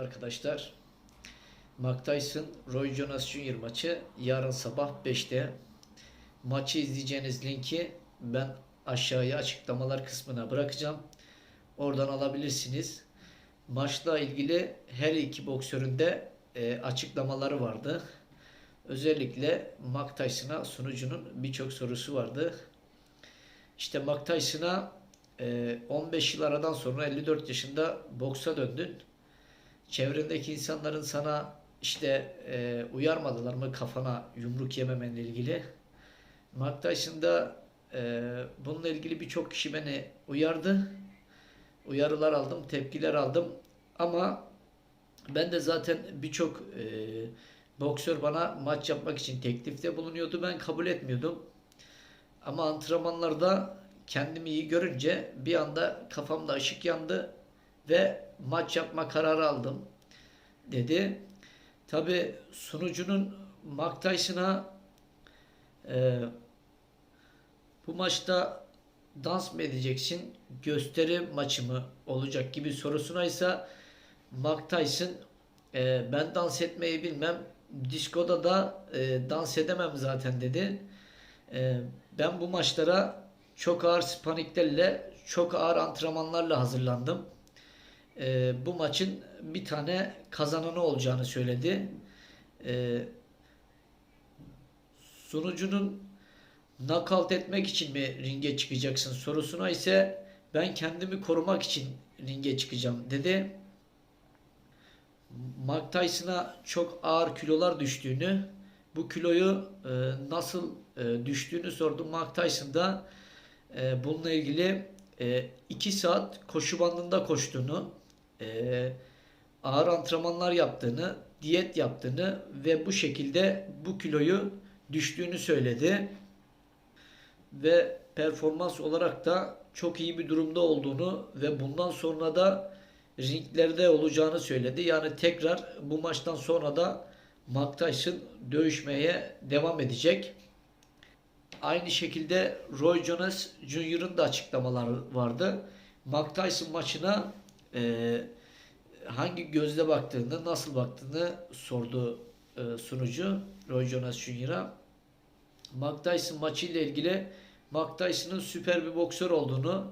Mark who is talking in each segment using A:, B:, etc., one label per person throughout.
A: arkadaşlar. Mike Tyson, Roy Jonas Jr. maçı yarın sabah 5'te. Maçı izleyeceğiniz linki ben aşağıya açıklamalar kısmına bırakacağım. Oradan alabilirsiniz. Maçla ilgili her iki boksörün de e, açıklamaları vardı. Özellikle Mike Tyson'a sunucunun birçok sorusu vardı. İşte Mike Tyson'a e, 15 yıl aradan sonra 54 yaşında boksa döndün. Çevrendeki insanların sana işte e, uyarmadılar mı kafana yumruk yememenle ilgili. Mike Tyson'da e, bununla ilgili birçok kişi beni uyardı. Uyarılar aldım, tepkiler aldım. Ama ben de zaten birçok e, boksör bana maç yapmak için teklifte bulunuyordu. Ben kabul etmiyordum. Ama antrenmanlarda kendimi iyi görünce bir anda kafamda ışık yandı ve maç yapma kararı aldım dedi. Tabi sunucunun Mike Tyson'a e, bu maçta dans mı edeceksin, gösteri maçı mı olacak gibi sorusuna ise Mike Tyson e, ben dans etmeyi bilmem, diskoda da e, dans edemem zaten dedi. E, ben bu maçlara çok ağır spaniklerle, çok ağır antrenmanlarla hazırlandım. E, bu maçın bir tane kazananı olacağını söyledi. E, sunucunun knockout etmek için mi ringe çıkacaksın sorusuna ise ben kendimi korumak için ringe çıkacağım dedi. Mike Tyson'a çok ağır kilolar düştüğünü, bu kiloyu e, nasıl e, düştüğünü sordum. Mike Tyson da e, bununla ilgili 2 saat koşu bandında koştuğunu, e, ağır antrenmanlar yaptığını, diyet yaptığını ve bu şekilde bu kiloyu düştüğünü söyledi. Ve performans olarak da çok iyi bir durumda olduğunu ve bundan sonra da ringlerde olacağını söyledi. Yani tekrar bu maçtan sonra da Tyson dövüşmeye devam edecek. Aynı şekilde Roy Jones Jr.'ın da açıklamaları vardı. Mike Tyson maçına e, hangi gözle baktığını, nasıl baktığını sordu e, sunucu Roy Jonas Jr.'a. Mike Tyson maçıyla ilgili Mike Tyson'ın süper bir boksör olduğunu,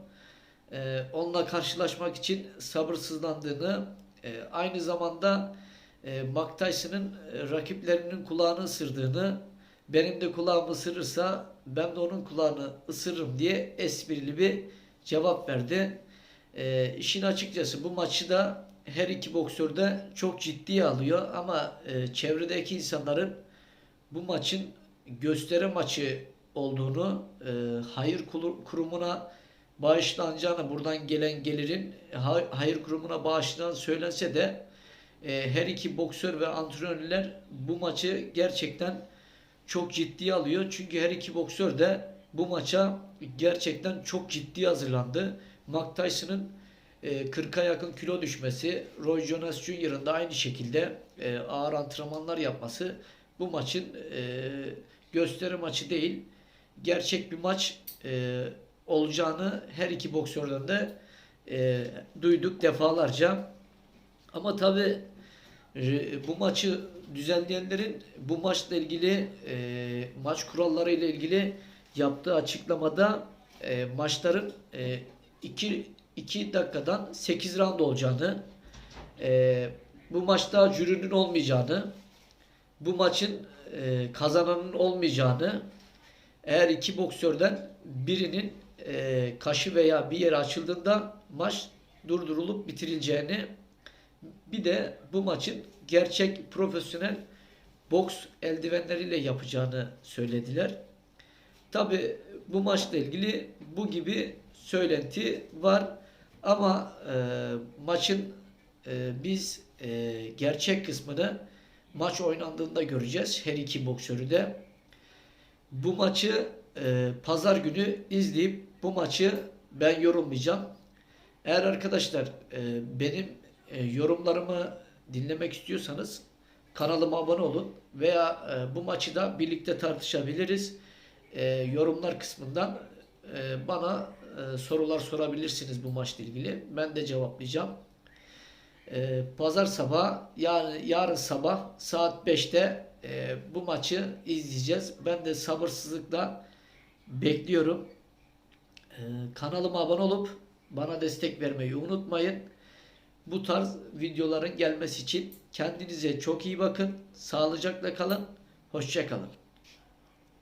A: e, onunla karşılaşmak için sabırsızlandığını, e, aynı zamanda e, Mike Tyson'ın e, rakiplerinin kulağını ısırdığını, benim de kulağımı ısırırsa ben de onun kulağını ısırırım diye esprili bir cevap verdi. E, işin açıkçası bu maçı da her iki boksör de çok ciddiye alıyor ama e, çevredeki insanların bu maçın gösteri maçı olduğunu, e, hayır kurumuna bağışlanacağını, buradan gelen gelirin hayır kurumuna bağışlanan söylense de e, her iki boksör ve antrenörler bu maçı gerçekten çok ciddiye alıyor. Çünkü her iki boksör de bu maça gerçekten çok ciddi hazırlandı. Mike Tyson'ın 40'a yakın kilo düşmesi, Roy Jonas Jr.'ın da aynı şekilde e, ağır antrenmanlar yapması bu maçın e, gösteri maçı değil, gerçek bir maç e, olacağını her iki boksörden de duyduk defalarca. Ama tabi bu maçı düzenleyenlerin bu maçla ilgili maç kuralları ile ilgili yaptığı açıklamada maçların 2 dakikadan 8 round olacağını, e, bu maçta jürinin olmayacağını, bu maçın e, kazananın olmayacağını, eğer iki boksörden birinin e, kaşı veya bir yeri açıldığında maç durdurulup bitirileceğini, bir de bu maçın gerçek profesyonel boks eldivenleriyle yapacağını söylediler. Tabi bu maçla ilgili bu gibi söylenti var. Ama e, maçın e, biz e, gerçek kısmını maç oynandığında göreceğiz. Her iki boksörü de. Bu maçı e, pazar günü izleyip bu maçı ben yorumlayacağım. Eğer arkadaşlar e, benim e, yorumlarımı dinlemek istiyorsanız kanalıma abone olun veya e, bu maçı da birlikte tartışabiliriz. E, yorumlar kısmından e, bana e, sorular sorabilirsiniz bu maçla ilgili. Ben de cevaplayacağım. e, pazar sabah yani yarın sabah saat 5'te e, bu maçı izleyeceğiz. Ben de sabırsızlıkla bekliyorum. Kanalıma abone olup bana destek vermeyi unutmayın. Bu tarz videoların gelmesi için kendinize çok iyi bakın. Sağlıcakla kalın. Hoşça kalın.